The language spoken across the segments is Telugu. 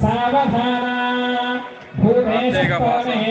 సావధాన కార్తీక మాసం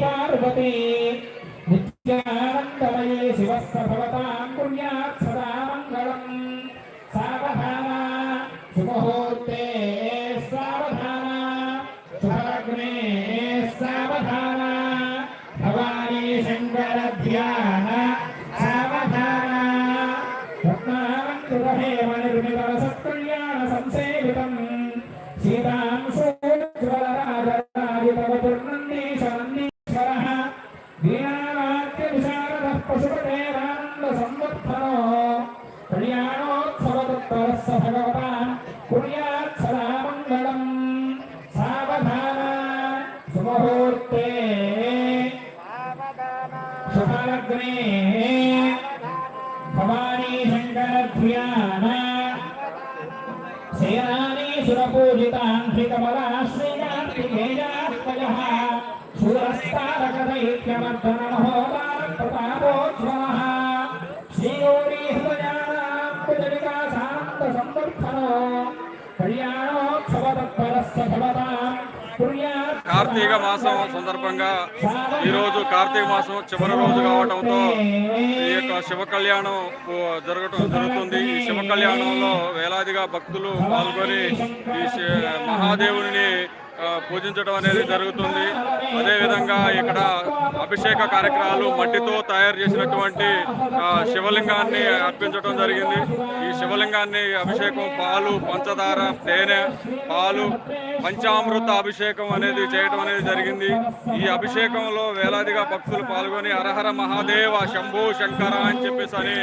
పార్వతీ. నిత్యానందమయే శివస్థ భవతా. సేనాని సురపూజితాంధ్రికమలా శ్రీకాంతికేయాత్మజः కార్తీక మాసం సందర్భంగా ఈరోజు కార్తీక మాసం చివరి రోజు కావడంతో ఈ యొక్క శివ కళ్యాణం జరగటం జరుగుతుంది. ఈ శివ కళ్యాణంలో వేలాదిగా భక్తులు పాల్గొని ఈ శి- మహాదేవుని పూజించడం అనేది జరుగుతుంది. అదేవిధంగా ఇక్కడ అభిషేక కార్యక్రమాలు మట్టితో తయారు చేసినటువంటి శివలింగాన్ని అర్పించడం జరిగింది. ఈ శివలింగాన్ని అభిషేకం పాలు పంచదార తేనె పాలు పంచామృత అభిషేకం అనేది చేయడం అనేది జరిగింది. ఈ అభిషేకంలో వేలాదిగా భక్తులు పాల్గొని హరహర మహాదేవ శంభు శంకర అని చెప్పేసి అని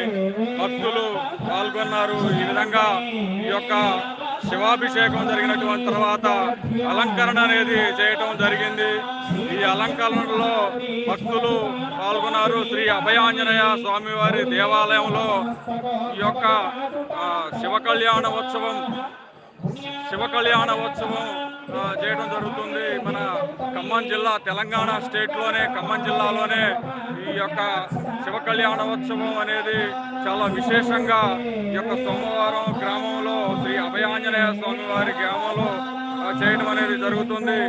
భక్తులు పాల్గొన్నారు. ఈ విధంగా ఈ యొక్క శివాభిషేకం జరిగినటువంటి తర్వాత అలంకరణ అనేది చేయటం జరిగింది. ఈ అలంకరణలో భక్తులు పాల్గొన్నారు. శ్రీ అభయాంజనేయ స్వామివారి దేవాలయంలో ఈ యొక్క శివ కళ్యాణ ఉత్సవం శివ కళ్యాణ ఉత్సవం చేయడం జరుగుతుంది. మన ఖమ్మం జిల్లా తెలంగాణ స్టేట్లోనే ఖమ్మం జిల్లాలోనే ఈ యొక్క శివ కళ్యాణోత్సవం అనేది చాలా విశేషంగా ఈ యొక్క సోమవారం గ్రామంలో శ్రీ అభయాంజనేయ స్వామి వారి గ్రామంలో చేయడం అనేది జరుగుతుంది.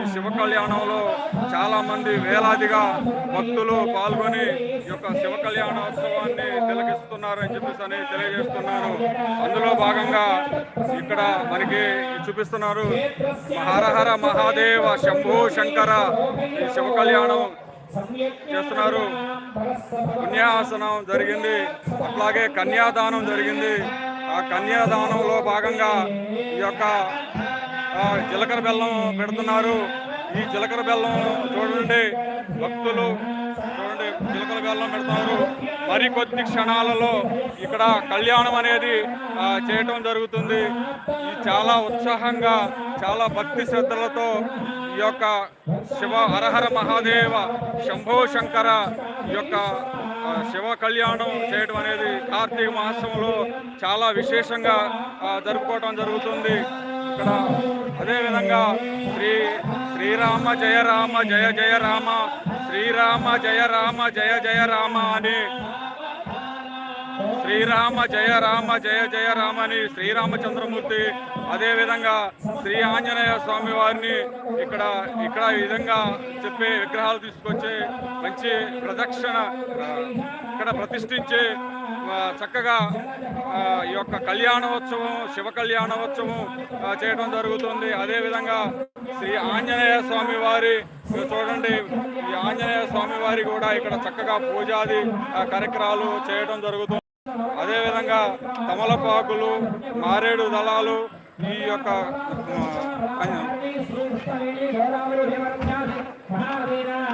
ఈ శివ కళ్యాణంలో చాలా మంది వేలాదిగా భక్తులు పాల్గొని ఈ యొక్క శివ కళ్యాణోత్సవాన్ని తిలకిస్తున్నారు అని చెప్పేసి అని తెలియజేస్తున్నారు. అందులో భాగంగా ఇక్కడ మనకి చూపిస్తున్నారు. హరహర మహాదేవ శంభో శంకర ఈ శివ కళ్యాణం చేస్తున్నారు. పుణ్యాసనం జరిగింది. అట్లాగే కన్యాదానం జరిగింది. ఆ కన్యాదానంలో భాగంగా ఈ యొక్క జీలకర్ర బెల్లం పెడుతున్నారు. ఈ జీలకర్ర బెల్లం చూడండి భక్తులు చూడండి జీలకర్ర బెల్లం పెడుతున్నారు. మరికొద్ది క్షణాలలో ఇక్కడ కళ్యాణం అనేది చేయటం జరుగుతుంది. ఈ చాలా ఉత్సాహంగా చాలా భక్తి శ్రద్ధలతో ఈ యొక్క శివ హరహర మహాదేవ శంభో శంకర ఈ యొక్క శివ కళ్యాణం చేయడం అనేది కార్తీక మాసంలో చాలా విశేషంగా జరుపుకోవటం జరుగుతుంది. ఇక్కడ అదేవిధంగా శ్రీ శ్రీరామ జయ రామ జయ జయ రామ శ్రీరామ జయ రామ జయ జయ రామ అని. శ్రీరామ జయ రామ జయ జయ రామ అని శ్రీరామచంద్రమూర్తి అదేవిధంగా శ్రీ ఆంజనేయ స్వామి వారిని ఇక్కడ ఇక్కడ ఈ విధంగా చెప్పే విగ్రహాలు తీసుకొచ్చి మంచి ప్రదక్షిణ ఇక్కడ ప్రతిష్ఠించి చక్కగా ఈ యొక్క కళ్యాణోత్సవం శివ కళ్యాణోత్సవం చేయడం జరుగుతుంది. అదేవిధంగా శ్రీ ఆంజనేయ స్వామి వారి చూడండి ఈ ఆంజనేయ స్వామి వారి కూడా ఇక్కడ చక్కగా పూజాది కార్యక్రమాలు చేయడం జరుగుతుంది. అదేవిధంగా తమలపాకులు మారేడు దళాలు ఈ యొక్క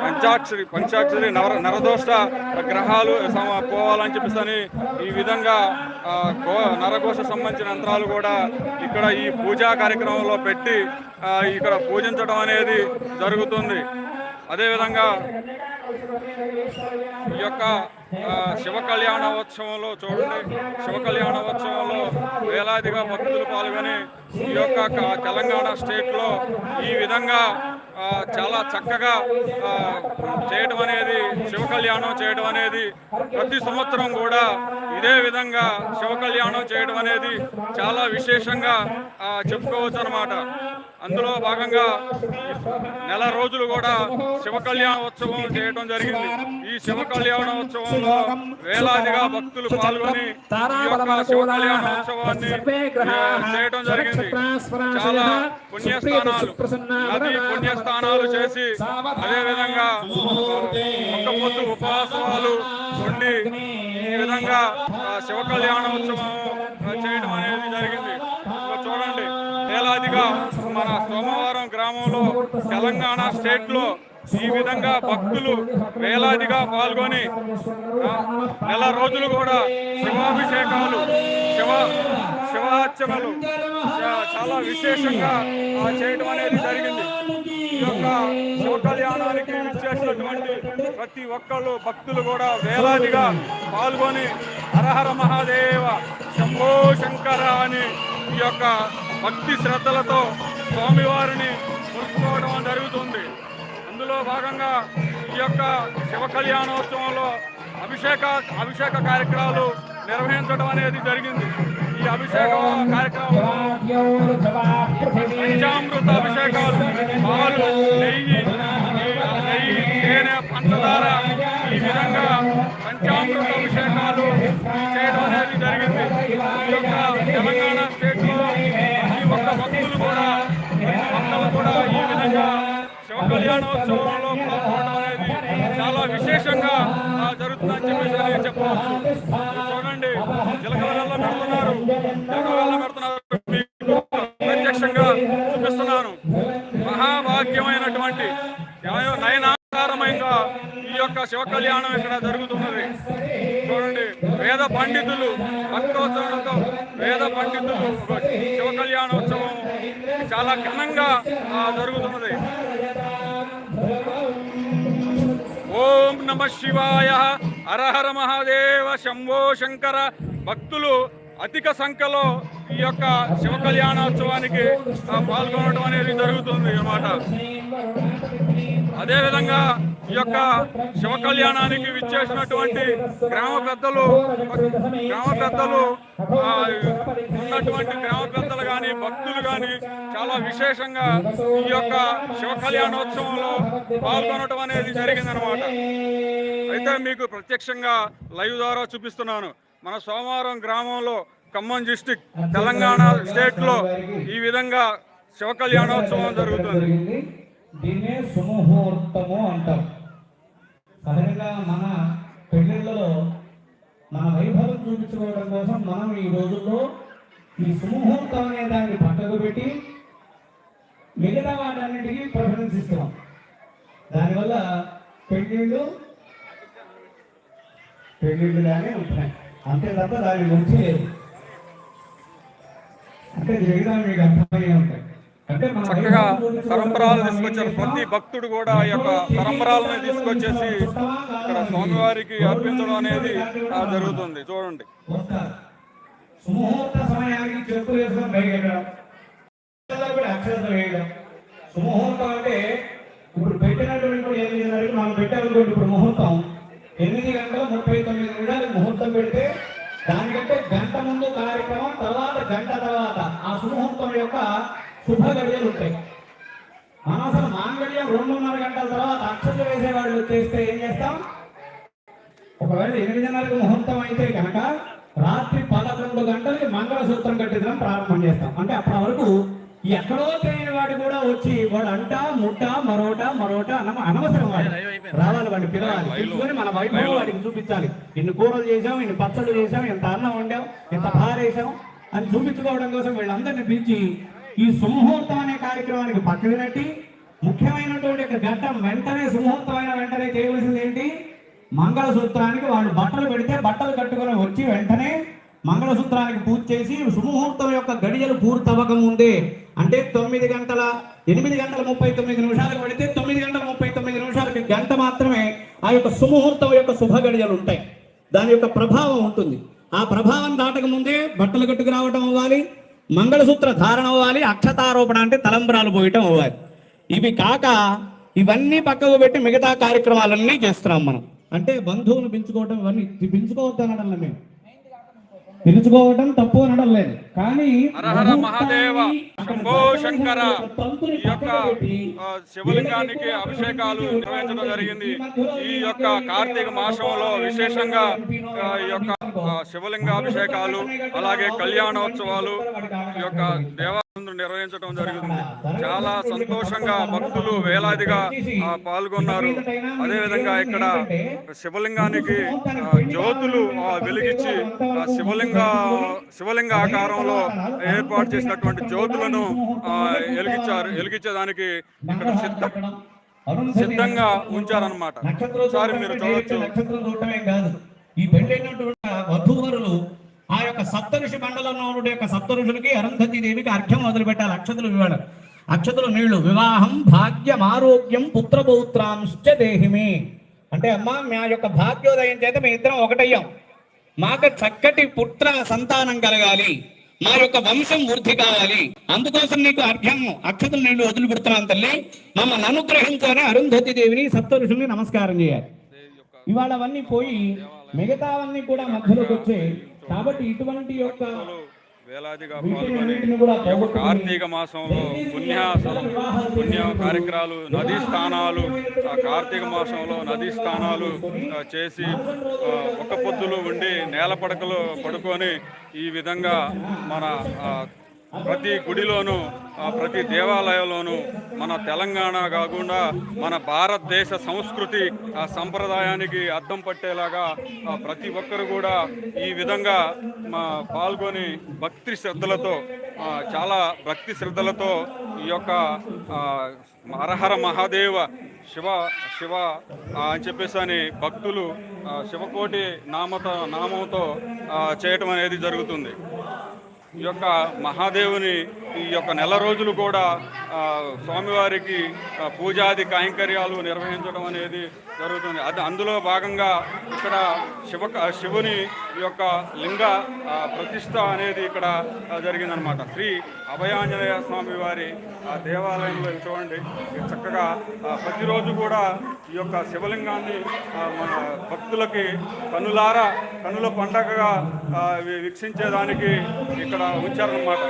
పంచాక్షరి పంచాక్షరి నర నరదోష గ్రహాలు పోవాలని చెప్పేసి ఈ విధంగా గో నరఘోష సంబంధించిన యంత్రాలు కూడా ఇక్కడ ఈ పూజా కార్యక్రమంలో పెట్టి ఇక్కడ పూజించడం అనేది జరుగుతుంది. అదేవిధంగా ఈ యొక్క శివ కళ్యాణోత్సవంలో చూడండి. శివ కళ్యాణోత్సవంలో వేలాదిగా భక్తులు పాల్గొని ఈ యొక్క తెలంగాణ స్టేట్లో ఈ విధంగా చాలా చక్కగా చేయడం అనేది శివ కళ్యాణం చేయడం అనేది ప్రతి సంవత్సరం కూడా ఇదే విధంగా శివ కళ్యాణం చేయడం అనేది చాలా విశేషంగా చెప్పుకోవచ్చు అనమాట అందులో భాగంగా నెల రోజులు కూడా శివ కళ్యాణోత్సవం చేయడం జరిగింది. ఈ శివ వేలాదిగా భక్తులు పాల్గొని పుణ్యస్థానాలు చేసి అదే విధంగా ఒక్క ఉపవాసాలు ఉండి ఈ విధంగా శివ కళ్యాణోత్సవం ఆ, చేయడం అనేది జరిగింది. చూడండి వేలాదిగా మన సోమవారం గ్రామంలో తెలంగాణ స్టేట్లో ఈ విధంగా భక్తులు వేలాదిగా పాల్గొని నెల రోజులు కూడా శివాభిషేకాలు శివ శివార్చనలు చాలా విశేషంగా చేయడం అనేది జరిగింది. ఈ యొక్క శివ కళ్యాణానికి ఇచ్చేసినటువంటి ప్రతి ఒక్కళ్ళు భక్తులు కూడా వేలాదిగా పాల్గొని హరహర మహాదేవ శంభో శంకర అని ఈ యొక్క భక్తి శ్రద్ధలతో స్వామివారిని కొలుసుకోవడం జరుగుతుంది. అందులో భాగంగా ఈ యొక్క శివ కళ్యాణోత్సవంలో అభిషేక అభిషేక కార్యక్రమాలు నిర్వహించడం అనేది జరిగింది. ఈ అభిషేక కార్యక్రమంలో పంచామృత అభిషేకాలు పాలు నెయ్యి నెయ్యి తేనె పంచదార ఈ విధంగా పంచామృత శివ పాల్గొనడం అనేది చాలా విశేషంగా ఆ, జరుగుతుందని చెప్పేసి నేను చెప్పవచ్చు చూడండి చిలకల పెడుతున్నారు. చిలకల పెడుతున్నారు. ప్రత్యక్షంగా చూపిస్తున్నాను. మహాభాగ్యమైనటువంటి నయ- నయనాకారమైన ఈ యొక్క శివ కళ్యాణం ఇక్కడ జరుగుతున్నది. చూడండి వేద పండితులు భక్తోత్సవంతో వేద పండితులు శివ కళ్యాణోత్సవం చాలా ఘనంగా జరుగుతున్నది. శివాయ. హరహర మహాదేవ శంభో శంకర. భక్తులు అధిక సంఖ్యలో ఈ యొక్క శివ కళ్యాణోత్సవానికి పాల్గొనడం అనేది జరుగుతుంది అన్నమాట. అదేవిధంగా ఈ యొక్క శివ కళ్యాణానికి విచ్చేసినటువంటి గ్రామ పెద్దలు గ్రామ పెద్దలు ఉన్నటువంటి గ్రామ పెద్దలు కానీ భక్తులు కానీ చాలా విశేషంగా ఈ యొక్క శివ కళ్యాణోత్సవంలో పాల్గొనడం అనేది జరిగిందనమాట అయితే మీకు ప్రత్యక్షంగా లైవ్ ద్వారా చూపిస్తున్నాను. మన సోమవారం గ్రామంలో ఖమ్మం డిస్టిక్ తెలంగాణ స్టేట్లో ఈ విధంగా శివ కళ్యాణోత్సవం జరుగుతుంది. దీన్నే సుముహూర్తము అంటాం సహజంగా మన పెళ్ళిళ్ళలో మన వైభవం చూపించుకోవడం కోసం మనం ఈ రోజుల్లో ఈ సుముహూర్తం అనే దాన్ని పక్కకు పెట్టి మిగతా వాటన్నిటికీ ప్రిఫరెన్స్ ఇస్తున్నాం. దానివల్ల పెళ్ళిళ్ళు పెళ్ళిళ్ళుగానే ఉంటున్నాయి. అంతే తప్ప దాని గురించి లేదు. అంటే మిగతా మీకు అర్థమయ్యే ఉంటాయి చక్కగా ఏం తీసుకొచ్చారు? ప్రతి భక్తుడు కూడా ఈ యొక్క తరంబరాలను తీసుకొచ్చేసి ఇక్కడ స్వామివారికి అర్పించడం అనేది ఆ, జరుగుతుంది. చూడండి. వస్తారు. సుముహూర్త సమయానికి చెప్పులు వేసుకొని బయట వెళ్ళడం పిల్లలకు కూడా అక్షరత వేయడం. సుముహూర్తం అంటే ఇప్పుడు పెట్టినటువంటి కూడా ఎనిమిది గంటలకు మనం పెట్టాలనుకోండి ఇప్పుడు ముహూర్తం. ఎనిమిది గంటల ముప్పై తొమ్మిది నిమిషాలకు ముహూర్తం పెడితే దానికంటే గంట ముందు కార్యక్రమం తర్వాత గంట తర్వాత ఆ సుముహూర్తం యొక్క శుభ గడియలు ఉంటాయి మనం అసలు మాంగళ్యం రెండున్నర గంటల తర్వాత అక్షతలు వేసేవాళ్ళు వచ్చేస్తే ఏం చేస్తాం? ఒకవేళ ఎనిమిదిన్నరకు ముహూర్తం అయితే కనుక రాత్రి పదకొండు గంటలకి మంగళసూత్రం కట్టించడం ప్రారంభం చేస్తాం. అంటే అప్పటి వరకు ఎక్కడో తెలియని వాడు కూడా వచ్చి వాడు అంట ముట్ట మరోట మరోట అన్న అనవసరం వాడు రావాలి వాడిని పిలవాలి. పిలుచుకొని మన వైభవం వాడికి చూపించాలి. ఇన్ని కూరలు చేసాం ఇన్ని పచ్చళ్ళు చేసాం ఇంత అన్నం వండాం ఇంత భారేసాం అని చూపించుకోవడం కోసం వీళ్ళందరినీ పిలిచి ఈ సుముహూర్తం అనే కార్యక్రమానికి పక్కన పెట్టి ముఖ్యమైనటువంటి ఒక ఘట్టం వెంటనే సుముహూర్తం అయిన వెంటనే చేయవలసింది ఏంటి? మంగళసూత్రానికి వాళ్ళు బట్టలు పెడితే బట్టలు కట్టుకొని వచ్చి వెంటనే మంగళసూత్రానికి పూజ చేసి సుముహూర్తం యొక్క గడియలు పూర్తవ్వక ముందే అంటే తొమ్మిది గంటల ఎనిమిది గంటల ముప్పై తొమ్మిది నిమిషాలకు పెడితే తొమ్మిది గంటల ముప్పై తొమ్మిది నిమిషాలకి గంట మాత్రమే ఆ యొక్క సుముహూర్తం యొక్క శుభ గడియలు ఉంటాయి. దాని యొక్క ప్రభావం ఉంటుంది. ఆ ప్రభావం దాటక ముందే బట్టలు కట్టుకు రావటం అవ్వాలి. మంగళసూత్ర ధారణ అవ్వాలి అక్షతారోపణ అంటే తలంబ్రాలు పోయటం అవ్వాలి. ఇవి కాక ఇవన్నీ పక్కకు పెట్టి మిగతా కార్యక్రమాలన్నీ చేస్తున్నాం మనం. అంటే బంధువులు పిలుచుకోవటం ఇవన్నీ ఇది పిలుచుకోవద్దు అనడం మేము. పిలుచుకోవటం తప్పు అనడం లేదు. కానీ హరహర మహాదేవ ముహూర్తాన్ని శంభో శంకర ఈ యొక్క శివలింగానికి అభిషేకాలు నిర్వహించడం జరిగింది. ఈ యొక్క కార్తీక మాసంలో విశేషంగా ఈ యొక్క ఆ, శివలింగ అభిషేకాలు అలాగే కళ్యాణోత్సవాలు ఈ యొక్క దేవాలయం నిర్వహించడం జరుగుతుంది. చాలా సంతోషంగా భక్తులు వేలాదిగా పాల్గొన్నారు. అదేవిధంగా ఇక్కడ శివలింగానికి జ్యోతులు వెలిగించి ఆ, శివలింగ శివలింగ ఆకారంలో ఏర్పాటు చేసినటువంటి జ్యోతులను ఆ, వెలిగించారు. వెలిగించేదానికి ఇక్కడ సిద్ధ సిద్ధంగా ఉంచారన్నమాట. ఒకసారి మీరు కాదు. ఈ పెళ్ళైనటువంటి వధూవరులు ఆ యొక్క సప్తఋషి మండలంలో ఉన్న యొక్క సప్తఋషులకి అరుంధతి దేవికి అర్ఘ్యం మొదలుపెట్టాలి. అక్షతులు ఇవ్వడం అక్షతులు నీళ్ళు. వివాహం భాగ్యం ఆరోగ్యం పుత్రపౌత్రాంశ్చ దేహిమి. అంటే అమ్మా మా యొక్క భాగ్యోదయం చేత మీ ఇద్దరం ఒకటయ్యాం. మాకు చక్కటి పుత్ర సంతానం కలగాలి. మా యొక్క వంశం వృద్ధి కావాలి. అందుకోసం నీకు అర్ఘ్యం అక్షతులు నీళ్ళు వదిలిపెడుతున్నాను తల్లి. మమ్మల్ని అనుగ్రహించాలని అరుంధతి దేవిని సప్తఋషుల్ని నమస్కారం చేయాలి. ఇవాళ అవన్నీ పోయి మిగతావన్నీ కూడా మధ్యలోకి వచ్చే కాబట్టి ఇటువంటి యొక్క వేలాదిగా పాల్గొని కార్తీక మాసంలో పుణ్య పుణ్య కార్యక్రమాలు నదీ స్నానాలు ఆ కార్తీక మాసంలో నదీ స్నానాలు ఆ, చేసి ఒక్క పొద్దులు ఉండి నేల పడకలు పడుకొని ఈ విధంగా మన ప్రతి గుడిలోనూ ప్రతి దేవాలయంలోనూ మన తెలంగాణ కాకుండా మన భారతదేశ సంస్కృతి ఆ సంప్రదాయానికి అద్దం పట్టేలాగా ప్రతి ఒక్కరు కూడా ఈ విధంగా మా పాల్గొని భక్తి శ్రద్ధలతో చాలా భక్తి శ్రద్ధలతో ఈ యొక్క హరహర మహాదేవ శివ శివ అని చెప్పేసి అని భక్తులు శివకోటి నామత నామంతో చేయటం అనేది జరుగుతుంది. ఈ యొక్క మహాదేవుని ఈ యొక్క నెల రోజులు కూడా స్వామివారికి పూజాది కైంకర్యాలు నిర్వహించడం అనేది జరుగుతుంది. అది అందులో భాగంగా ఇక్కడ శివ శివుని ఈ యొక్క లింగ ప్రతిష్ట అనేది ఇక్కడ జరిగిందనమాట శ్రీ అభయాంజనేయ స్వామి వారి ఆ దేవాలయంలో చూడండి. చక్కగా ప్రతిరోజు కూడా ఈ యొక్క శివలింగాన్ని మన భక్తులకి కనులార కనుల పండగగా వీక్షించేదానికి ఇక్కడ ఉంచారనమాట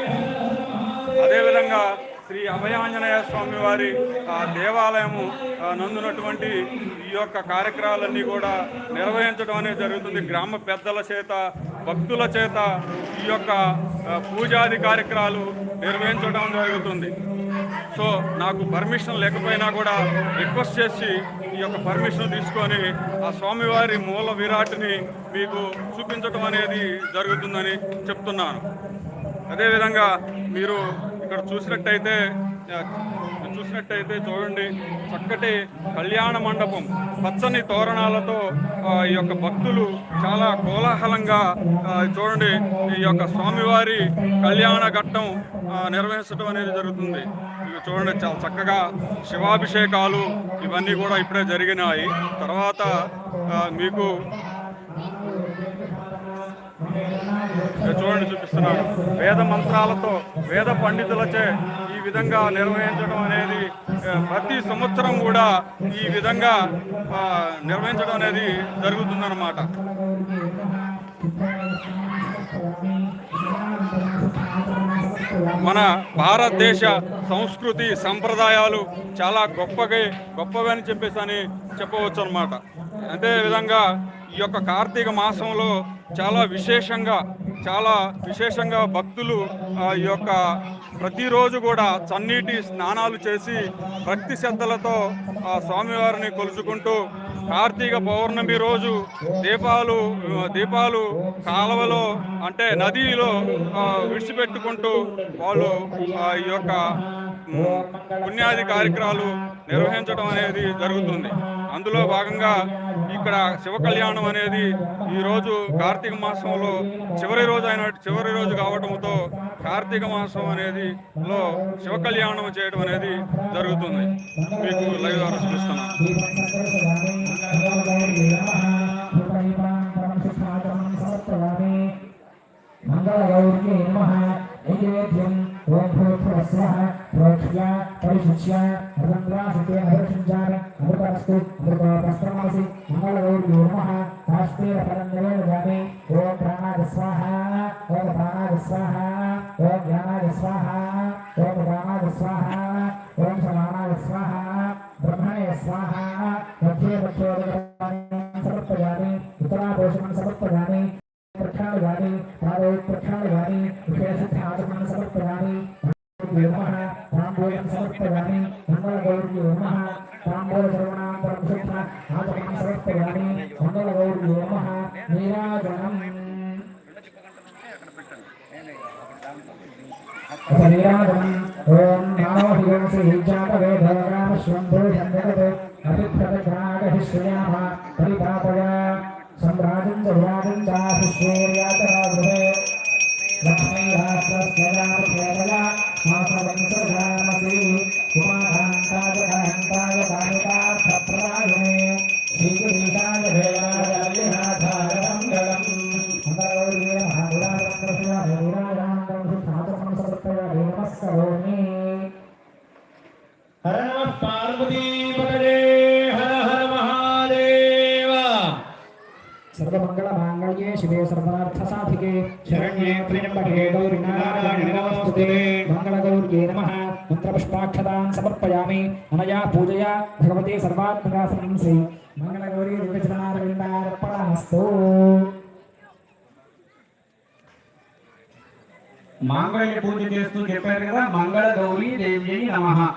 అదేవిధంగా శ్రీ అభయాంజనేయ స్వామి వారి ఆ దేవాలయము నందునటువంటి ఈ యొక్క కార్యక్రమాలన్నీ కూడా నిర్వహించడం అనేది జరుగుతుంది. గ్రామ పెద్దల చేత భక్తుల చేత ఈ యొక్క పూజాది కార్యక్రమాలు నిర్వహించడం జరుగుతుంది. సో నాకు పర్మిషన్ లేకపోయినా కూడా రిక్వెస్ట్ చేసి ఈ యొక్క పర్మిషన్ తీసుకొని ఆ స్వామివారి మూల విరాట్ని మీకు చూపించడం అనేది జరుగుతుందని చెప్తున్నాను. అదేవిధంగా మీరు ఇక్కడ చూసినట్టయితే చూసినట్టయితే చూడండి చక్కటి కళ్యాణ మండపం. పచ్చని తోరణాలతో ఈ యొక్క భక్తులు చాలా కోలాహలంగా చూడండి ఈ యొక్క స్వామివారి కళ్యాణ ఘట్టం నిర్వహించడం అనేది జరుగుతుంది. ఇవి చూడండి చాలా చక్కగా శివాభిషేకాలు ఇవన్నీ కూడా ఇప్పుడే జరిగినాయి. తర్వాత మీకు ఇక్కడ చూడండి చూపిస్తున్నాడు వేద మంత్రాలతో వేద పండితులచే ఈ విధంగా నిర్వహించడం అనేది ప్రతి సంవత్సరం కూడా ఈ విధంగా నిర్వహించడం అనేది జరుగుతుందన్నమాట. మన భారతదేశ సంస్కృతి సంప్రదాయాలు చాలా గొప్పగా గొప్పగా అని చెప్పేసి అని చెప్పవచ్చు అనమాట అదేవిధంగా ఈ యొక్క కార్తీక మాసంలో చాలా విశేషంగా చాలా విశేషంగా భక్తులు ఆ, ఈ యొక్క ప్రతిరోజు కూడా చన్నీటి స్నానాలు చేసి భక్తి శ్రద్ధలతో ఆ స్వామివారిని కొలుచుకుంటూ కార్తీక పౌర్ణమి రోజు దీపాలు దీపాలు కాలువలో అంటే నదిలో విడిచిపెట్టుకుంటూ వాళ్ళు ఆ, ఈ యొక్క పుణ్యాది కార్యక్రమాలు నిర్వహించడం అనేది జరుగుతుంది. అందులో భాగంగా ఇక్కడ శివ కళ్యాణం అనేది ఈ రోజు కార్తీక మాసంలో చివరి రోజు అయిన చివరి రోజు కావడంతో కార్తీక మాసం అనేది లో శివ కళ్యాణం చేయడం అనేది జరుగుతుంది. మీకు లైవ్ ద్వారా చూపిస్తున్నాను. గౌరికి నమః. నైవేద్యం ఓం భూర్భువస్వః ప్రోక్ష్య పరిశుచ్య అదంద్రాసితే హరిషుంచార అమృతరస్తు అమృతోపస్త్రమసి మంగళగౌర్యే నమః కాశ్మీర పరంజలే జామి ఓం ప్రాణాయ స్వాహ ఓం ప్రాణాయ స్వాహ ఓం జ్ఞానాయ స్వాహ ఓం ప్రాణాయ స్వాహ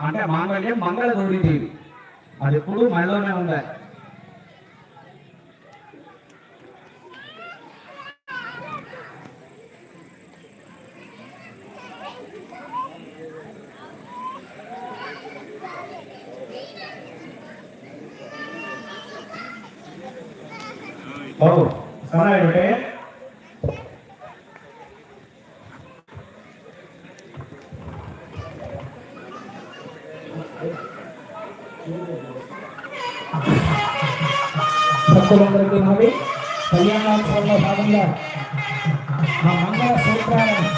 అంటే మాంగళ్యం మంగళ గౌరీ దేవి అది ఎప్పుడు మనలోనే ఉండాలి Oh. భక్తులందరికీ మనవి కళ్యాణోత్సవంలో భాగంగా మా మంగళ సూత్రాలను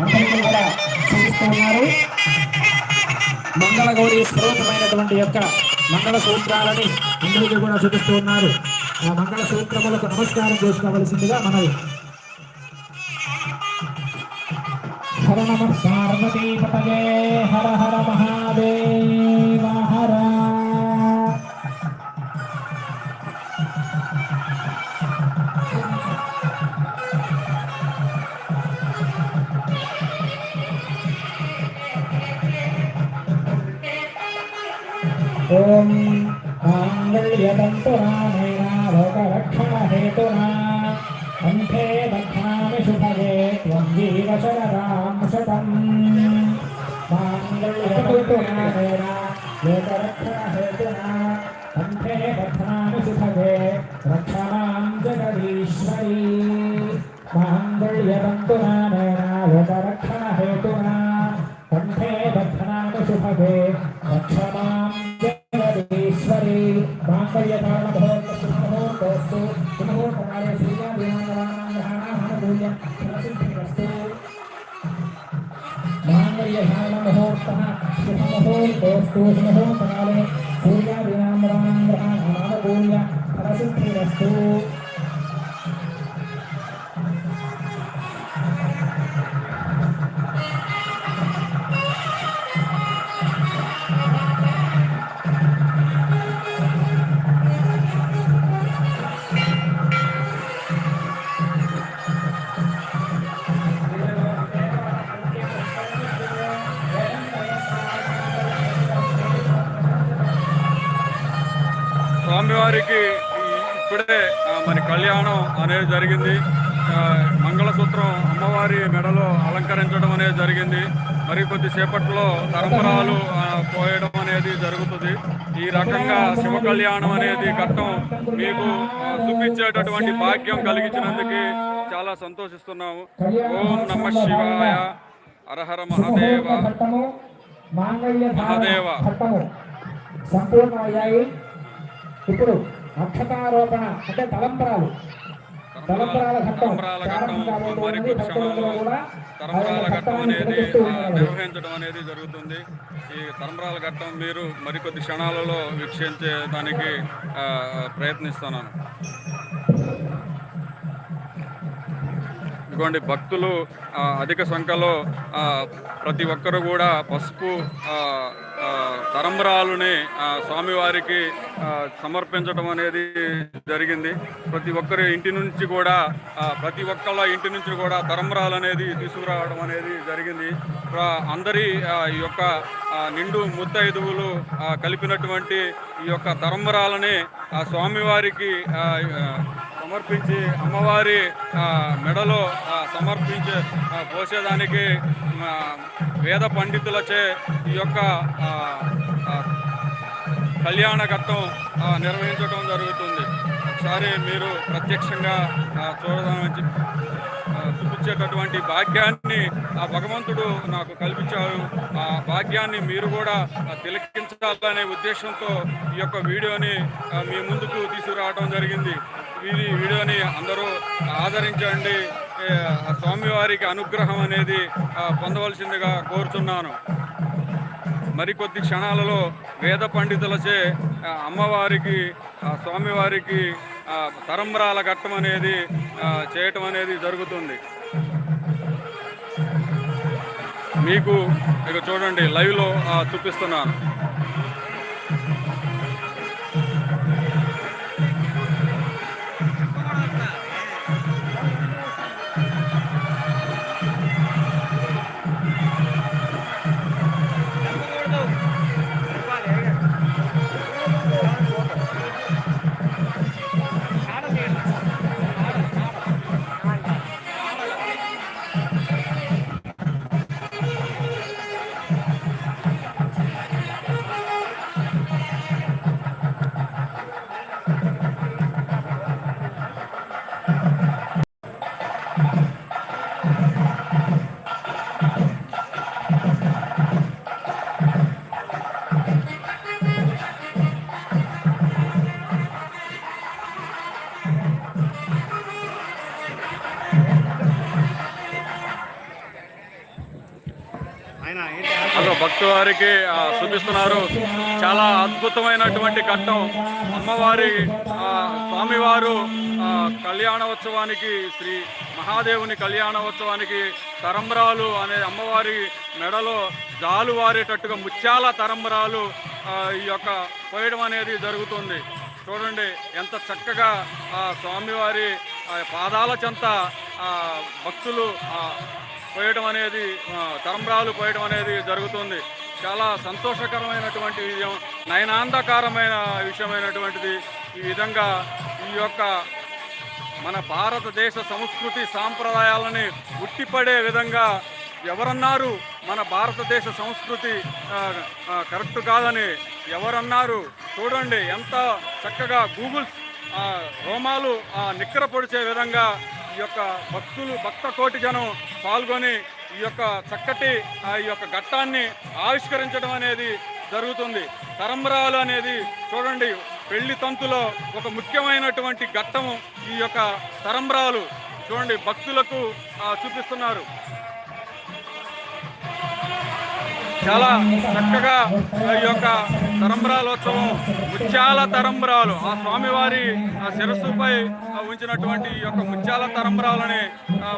అందరికీ కూడా చూపిస్తున్నారు మంగళగౌరి స్వరూపమైనటువంటి యొక్క మంగళ సూత్రాలని అందరికీ కూడా చూపిస్తూ ఉన్నారు. ఆ మంగళ సూత్రములకు నమస్కారం చేసుకోవలసిందిగా మనవి. హర నమ హర హర మహాదేవ్. మాంగళ్యదంతురామేణ లోకరక్షణహేతునా కంఠే బధ్నామి శుభగే త్వం జీవశరదాం శతం మాంగళ్యదంతురామేణ पर्यटानभोस्तु सुमहो प्रकारे सूर्यादेवानवानान्धानाहनभूय प्रसिद्धिरस्तु माङ्गल्यधानमहोक्तः सुखमहोस्तु सुमहो మరి కళ్యాణం అనేది జరిగింది. మంగళసూత్రం అమ్మవారి మెడలో అలంకరించడం అనేది జరిగింది. మరి కొద్దిసేపట్లో తరంపరాలు పోయడం అనేది జరుగుతుంది. ఈ రకంగా శివ కళ్యాణం అనేది ఘట్టం మీకు చూపించేటటువంటి భాగ్యం కలిగించినందుకు చాలా సంతోషిస్తున్నాము. ఓం నమ శివాయ. హరహర మహాదేవ. మహాదేవ. సంపూర్ణమయ్యాయి ఇప్పుడు అక్షతారోపణ అంటే తలంపరాలు. తలంపరాల ఘట్టం అనేది. నిర్వహించడం అనేది జరుగుతుంది. ఈ తరంపరాల ఘట్టం మీరు మరికొద్ది క్షణాలలో వీక్షించే దానికి ప్రయత్నిస్తున్నాను ఇటువంటి భక్తులు అధిక సంఖ్యలో ప్రతి ఒక్కరు కూడా పసుపు తరంబరాలని స్వామివారికి సమర్పించడం అనేది జరిగింది. ప్రతి ఒక్కరి ఇంటి నుంచి కూడా ప్రతి ఒక్కళ్ళ ఇంటి నుంచి కూడా తరంబరాలు అనేది తీసుకురావడం అనేది జరిగింది. అందరి ఈ యొక్క నిండు ముత్తైదువులు కలిపినటువంటి ఈ యొక్క తరంబరాలని ఆ స్వామివారికి సమర్పించి అమ్మవారి మెడలో సమర్పించే పోసేదానికి వేద పండితులచే ఈ యొక్క ఆ, కళ్యాణ ఘట్టం నిర్వహించడం జరుగుతుంది. ఒకసారి మీరు ప్రత్యక్షంగా ఆ, చూడదామని వచ్చేటటువంటి భాగ్యాన్ని ఆ భగవంతుడు నాకు కల్పించారు. ఆ భాగ్యాన్ని మీరు కూడా తిలకించాలనే ఉద్దేశంతో ఈ యొక్క వీడియోని మీ ముందుకు తీసుకురావడం జరిగింది. ఈ వీడియోని అందరూ ఆదరించండి. స్వామివారికి అనుగ్రహం అనేది పొందవలసిందిగా కోరుచున్నాను మరికొద్ది క్షణాలలో వేద పండితులచే అమ్మవారికి స్వామివారికి తరంబరాల ఘట్టం అనేది ఆ, చేయటం అనేది జరుగుతుంది. మీకు ఇక చూడండి లైవ్లో ఆ, చూపిస్తున్నాను. వారికి చూపిస్తున్నారు. చాలా అద్భుతమైనటువంటి ఘట్టం అమ్మవారి స్వామివారు కళ్యాణోత్సవానికి శ్రీ మహాదేవుని కళ్యాణోత్సవానికి తరంబరాలు అనే అమ్మవారి మెడలో జాలు వారేటట్టుగా ముత్యాల తరంబరాలు ఈ యొక్క పోయడం అనేది జరుగుతుంది. చూడండి ఎంత చక్కగా స్వామివారి పాదాల చెంత ఆ, భక్తులు పోయటం అనేది తరంబ్రాలు పోయడం అనేది జరుగుతుంది. చాలా సంతోషకరమైనటువంటి విషయం నయనాంధకారమైన విషయమైనటువంటిది ఈ విధంగా ఈ యొక్క మన భారతదేశ సంస్కృతి సాంప్రదాయాలని ఉట్టిపడే విధంగా ఎవరన్నారు మన భారతదేశ సంస్కృతి కరెక్ట్ కాదని ఎవరన్నారు? చూడండి ఎంత చక్కగా గూగుల్స్ రోమాలు ఆ, నిక్కర పొడిచే విధంగా ఈ యొక్క భక్తులు భక్త కోటి జనం పాల్గొని ఈ యొక్క చక్కటి ఆ, ఈ యొక్క ఘట్టాన్ని ఆవిష్కరించడం అనేది జరుగుతుంది. తరంబరాలు అనేది చూడండి పెళ్ళి తంతులో ఒక ముఖ్యమైనటువంటి ఘట్టము ఈ యొక్క తరంబరాలు. చూడండి భక్తులకు ఆ, చూపిస్తున్నారు. చాలా చక్కగా ఈ యొక్క తరంబరాలోత్సవం ముత్యాల తరంబరాలు. ఆ స్వామివారి ఆ శిరస్సుపై ఉంచినటువంటి ఈ యొక్క ముత్యాల తరంబరాలని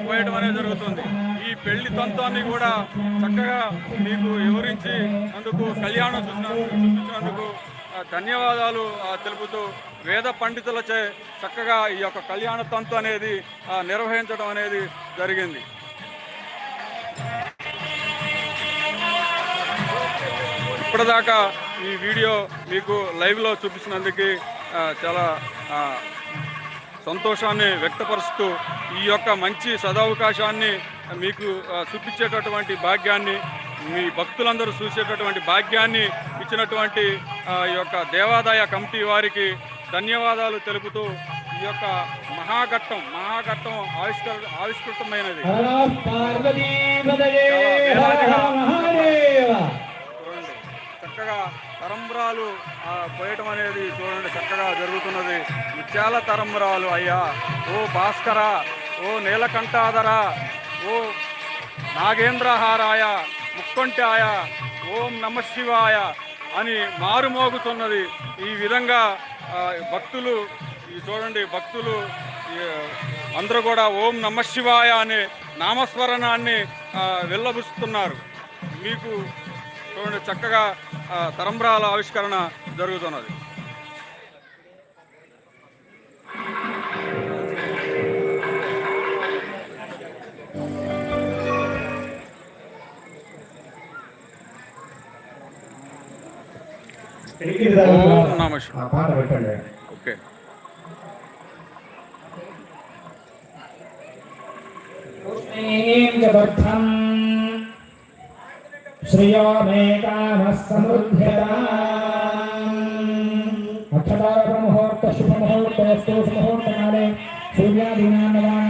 పోయడం అనేది జరుగుతుంది. ఈ పెళ్ళి తంతాన్ని కూడా చక్కగా మీకు వివరించి అందుకు కళ్యాణం చూసిన- చూపించినందుకు ఆ, ధన్యవాదాలు తెలుపుతూ వేద పండితులచే చక్కగా ఈ యొక్క కళ్యాణ తంతు అనేది నిర్వహించడం అనేది జరిగింది. ఇప్పటిదాకా ఈ వీడియో మీకు లైవ్లో చూపించినందుకు చాలా సంతోషాన్ని వ్యక్తపరుస్తూ ఈ యొక్క మంచి సదవకాశాన్ని మీకు చూపించేటటువంటి భాగ్యాన్ని మీ భక్తులందరూ చూసేటటువంటి భాగ్యాన్ని ఇచ్చినటువంటి ఈ యొక్క దేవాదాయ కమిటీ వారికి ధన్యవాదాలు తెలుపుతూ ఈ యొక్క మహాఘట్టం మహాఘట్టం ఆవిష్కర ఆవిష్కృతమైనది పార్వతీపదయే హర హర మహాదేవ చూడండి చక్కగా తరంబరాలు పోయటం అనేది చూడండి చక్కగా జరుగుతున్నది. ముత్యాల తరంబరాలు అయ్యా. ఓ భాస్కర ఓ నీలకంఠాధర ఓ నాగేంద్రహారాయ ముక్కొంటాయ ఓం నమ శివాయ అని మారుమోగుతున్నది. ఈ విధంగా భక్తులు ఈ చూడండి భక్తులు అందరూ కూడా ఓం నమ శివాయ అనే నామస్మరణాన్ని వెళ్ళబుస్తున్నారు మీకు చూడండి చక్కగా తరంబ్రాల ఆవిష్కరణ జరుగుతున్నది. ఓం ఓకే. श्रियो मे कामः समुद्यताम् अक्षतारब्रह्ममुहूर्तशुभमुहूर्तस्तु मुहूर्तकाले सूर्यादीनां नवानां